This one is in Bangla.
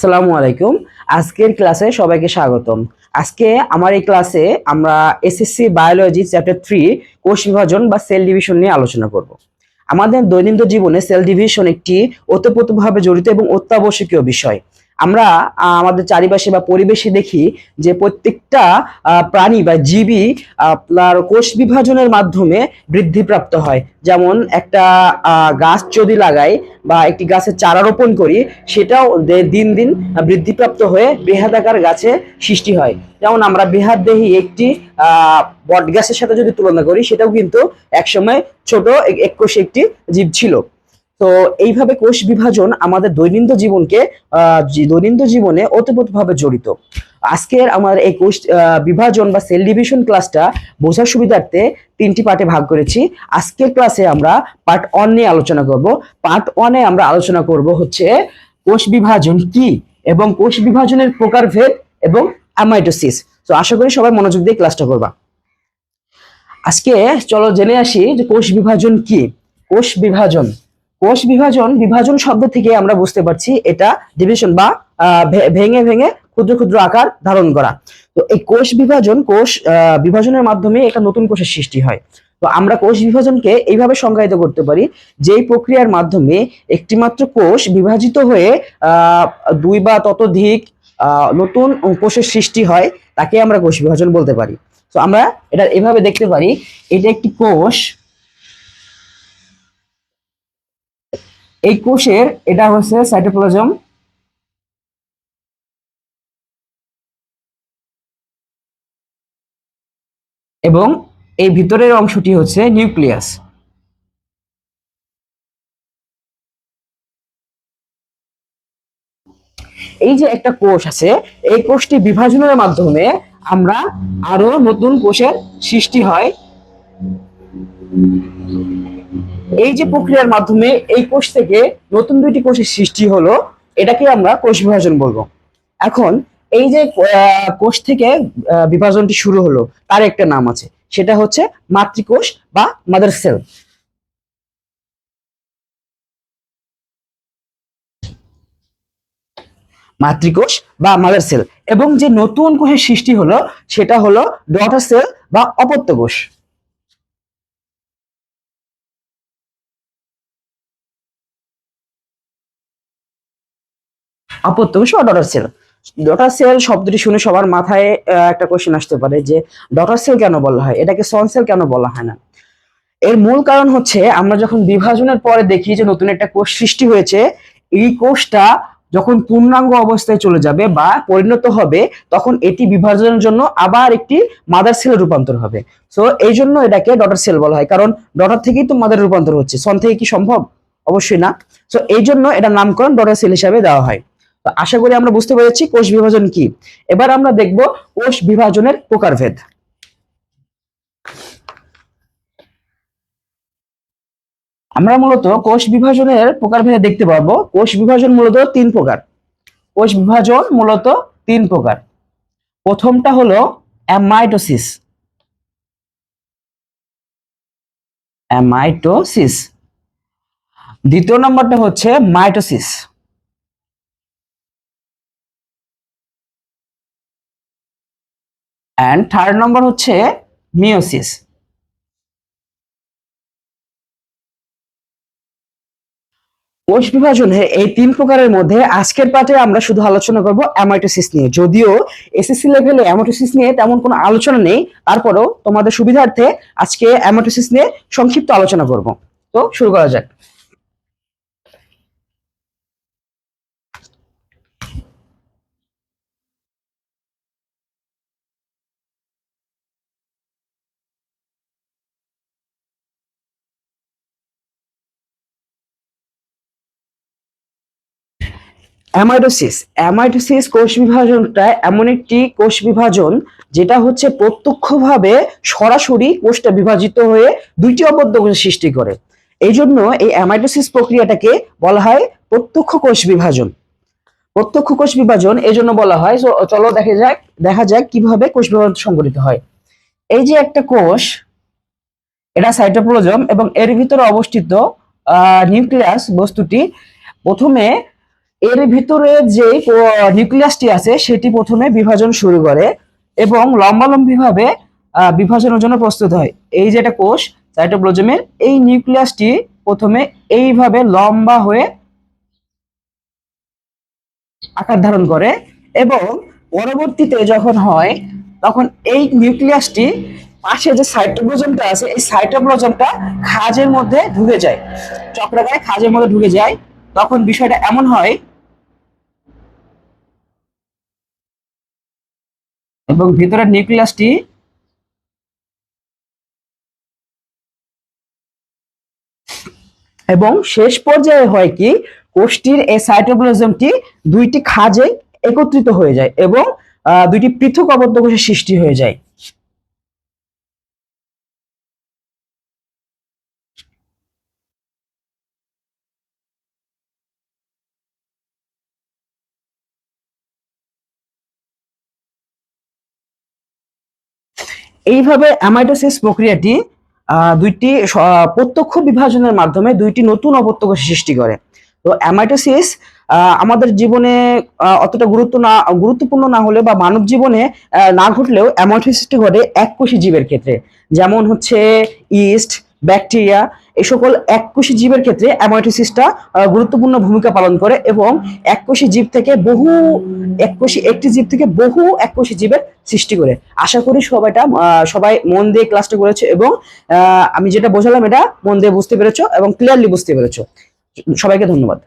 আসসালামু আলাইকুম। আজকের ক্লাসে সবাইকে স্বাগতম। আজকে আমার এই ক্লাসে আমরা এসএসসি বায়োলজি চ্যাপ্টার থ্রি কোষ বিভাজন বা সেল ডিভিশন নিয়ে আলোচনা করব। আমাদের দৈনন্দিন জীবনে সেল ডিভিশন একটি ওতপ্রোতভাবে জড়িত এবং অত্যাবশ্যকীয় বিষয়। আমরা আমাদের চারিপাশে বা পরিবেশে দেখি যে প্রত্যেকটা প্রাণী বা জীবই আপনার কোষ বিভাজনের মাধ্যমে বৃদ্ধিপ্রাপ্ত হয়। যেমন একটা গাছ যদি লাগাই বা একটি গাছের চারা রোপণ করি, সেটাও দিন দিন বৃদ্ধিপ্রাপ্ত হয়ে বৃহদাকার গাছে সৃষ্টি হয়। যেমন আমরা বৃহৎদেহী একটি বট গাছের সাথে যদি তুলনা করি, সেটাও কিন্তু একসময় ছোট এক- একটি জীব ছিল। তো এইভাবে কোষ বিভাজন আমাদের দৈনন্দিন জীবনকে দৈনন্দিন জীবনে ওতপ্রোতভাবে জড়িত। আজকের আমার এই কোষ বিভাজন বা সেল ডিভিশন ক্লাসটা বোঝার সুবিধার্থে তিনটি পার্টে ভাগ করেছি। আজকের ক্লাসে আমরা পার্ট ওয়ান নিয়ে আলোচনা করব। পার্ট ওয়ানে আমরা আলোচনা করব হচ্ছে কোষ বিভাজন কি এবং কোষ বিভাজনের প্রকারভেদ এবং অ্যামাইটোসিস তো আশা করি সবাই মনোযোগ দিয়ে ক্লাসটা করবা। আজকে চলো জেনে আসি যে কোষ বিভাজন কি। কোষ বিভাজন কোষ বিভাজন বিভাজন শব্দ থেকে আমরা বুঝতে পারছি এটা ডিভিশন বা ভেঙে ভেঙে ক্ষুদ্র ক্ষুদ্র আকার ধারণ করা। তো এই কোষ বিভাজন, কোষ বিভাজনের মাধ্যমে একটা নতুন কোষের সৃষ্টি হয়। তো আমরা কোষ বিভাজনকে এইভাবে সংজ্ঞায়িত করতে পারি, যেই প্রক্রিয়ার মাধ্যমে একটিমাত্র কোষ বিভাজিত হয়ে দুই বা ততোধিক নতুন কোষের সৃষ্টি হয়, তাকে আমরা কোষ বিভাজন বলতে পারি। তো আমরা এটা এভাবে দেখতে পারি, এটা একটি কোষ এই কোষের, এটা হচ্ছে সাইটোপ্লাজম। এবং এই ভিতরের অংশটি হচ্ছে নিউক্লিয়াস। এই যে একটা কোষ আছে, এই কোষটি বিভাজনের মাধ্যমে আমরা আরও নতুন কোষের সৃষ্টি হয়। এই যে প্রক্রিয়ার মাধ্যমে এই কোষ থেকে নতুন দুইটি কোষের সৃষ্টি হলো, এটাকে আমরা কোষ বিভাজন বলব। এখন এই যে কোষ থেকে বিভাজনটি শুরু হলো, তার একটা নাম আছে। সেটা হচ্ছে মাতৃকোষ বা মাদার সেল মাতৃকোষ বা মাদার সেল এবং যে নতুন কোষের সৃষ্টি হলো, সেটা হলো ডটার সেল বা অপত্য কোষ। কোষ বা ডটার সেল ডটার সেল শব্দটি শুনে সবার মাথায় একটা কোশ্চেন আসতে পারে যে ডটার সেল কেন বলা হয়? এটাকে সন সেল কেন বলা হয় না? এর মূল কারণ হচ্ছে আমরা যখন বিভাজনের পরে দেখি যে নতুন একটা কোষ সৃষ্টি হয়েছে, এই কোষটা যখন পূর্ণাঙ্গ অবস্থায় চলে যাবে বা পরিণত হবে, তখন এটি বিভাজনের জন্য আবার একটি মাদার সেলে রূপান্তর হবে। সো এই জন্য এটাকে ডটার সেল বলা হয়। কারণ ডটার থেকেই তো মাদার রূপান্তর হচ্ছে। সন থেকে কি সম্ভব? অবশ্যই না। সো এই জন্য এটা নামকরণ ডটার সেল হিসাবে দেওয়া হয়। তো আশা করি আমরা বুঝতে পেরেছি কোষ বিভাজন কি। এবার আমরা দেখব কোষ বিভাজনের প্রকারভেদ। আমরা মূলত কোষ বিভাজনের প্রকারভেদে দেখতে পারব। কোষ বিভাজন মূলত তিন প্রকার। কোষ বিভাজন মূলত তিন প্রকার। প্রথমটা হলো অ্যামাইটোসিস। অ্যামাইটোসিস। দ্বিতীয় নম্বরটা হচ্ছে মাইটোসিস। অ্যান্ড থার্ড নম্বর হচ্ছে মিওসিস কোষ বিভাজনের এই তিন প্রকারের মধ্যে আজকের পাঠে আমরা শুধু আলোচনা করব অ্যামাইটোসিস নিয়ে। যদিও এসএসসি লেভেলে অ্যামাইটোসিস নিয়ে তেমন কোনো আলোচনা নেই, তারপরেও তোমাদের সুবিধার্থে আজকে অ্যামাইটোসিস নিয়ে সংক্ষিপ্ত আলোচনা করব। তো শুরু করা যাক। অ্যামাইটোসিস। অ্যামাইটোসিস কোষ বিভাজনটা এমন একটি কোষ বিভাজন যেটা হচ্ছে প্রত্যক্ষভাবে সরাসরি কোষটা বিভাজিত হয়ে দুইটি অবদ্ধ কোষের সৃষ্টি করে। এই জন্য এই অ্যামাইটোসিস প্রক্রিয়াটাকে বলা হয় প্রত্যক্ষ কোষ বিভাজন। প্রত্যক্ষ কোষ বিভাজন এই জন্য বলা হয়। চলো দেখা যাক দেখা যাক কীভাবে কোষ বিভাজন সংগঠিত হয়। এই যে একটা কোষ, এটা সাইটোপ্লাজম এবং এর ভিতরে অবস্থিত নিউক্লিয়াস বস্তুটি প্রথমে এর ভিতরে যে নিউক্লিয়াসটি আছে, সেটি প্রথমে বিভাজন শুরু করে এবং লম্বালম্বি ভাবে বিভাজনের জন্য প্রস্তুত হয়। এই যেটা কোষ, সাইটোপ্লাজমের, এই নিউক্লিয়াসটি প্রথমে এইভাবে লম্বা হয়ে আকার ধারণ করে এবং পরবর্তীতে যখন হয়, তখন এই নিউক্লিয়াসটি পাশে যে সাইটোপ্লাজমটা আছে, এই সাইটোপ্লাজমটা খাজের মধ্যে ঢুকে যায়। চক্রাকারে খাজের মধ্যে ঢুকে যায়। তখন বিষয়টা এমন হয় এবং ভিতরের নিউক্লিয়াসটি এবং শেষ পর্যায়ে হয় কি কোষটির এই সাইটোপ্লাজমটি দুইটি খাজে একত্রিত হয়ে যায় এবং দুইটি পৃথক অবদ্ধ কোষের সৃষ্টি হয়ে যায়। এইভাবে অ্যামাইটোসিস প্রক্রিয়াটি দুইটি প্রত্যক্ষ বিভাজনের মাধ্যমে দুইটি নতুন অপত্যক সৃষ্টি করে। তো অ্যামাইটোসিস আমাদের জীবনে অতটা গুরুত্ব না, গুরুত্বপূর্ণ না হলে বা মানব জীবনে না ঘটলেও অ্যামাইটোসিসটি ঘটে এক এককোষী জীবের ক্ষেত্রে। যেমন হচ্ছে ইস্ট ব্যাকটেরিয়া এই সকল এককোষী জীবের ক্ষেত্রে অ্যামাইটোসিসটা গুরুত্বপূর্ণ ভূমিকা পালন করে এবং এককোষী জীব থেকে বহু এককোষী একটি জীব থেকে বহু এককোষী জীবের সৃষ্টি করে। আশা করি সবাইটা সবাই মন দিয়ে ক্লাসটা করেছ এবং আমি যেটা বোঝালাম এটা মন দিয়ে বুঝতে পেরেছ এবং ক্লিয়ারলি বুঝতে পেরেছ। সবাইকে ধন্যবাদ।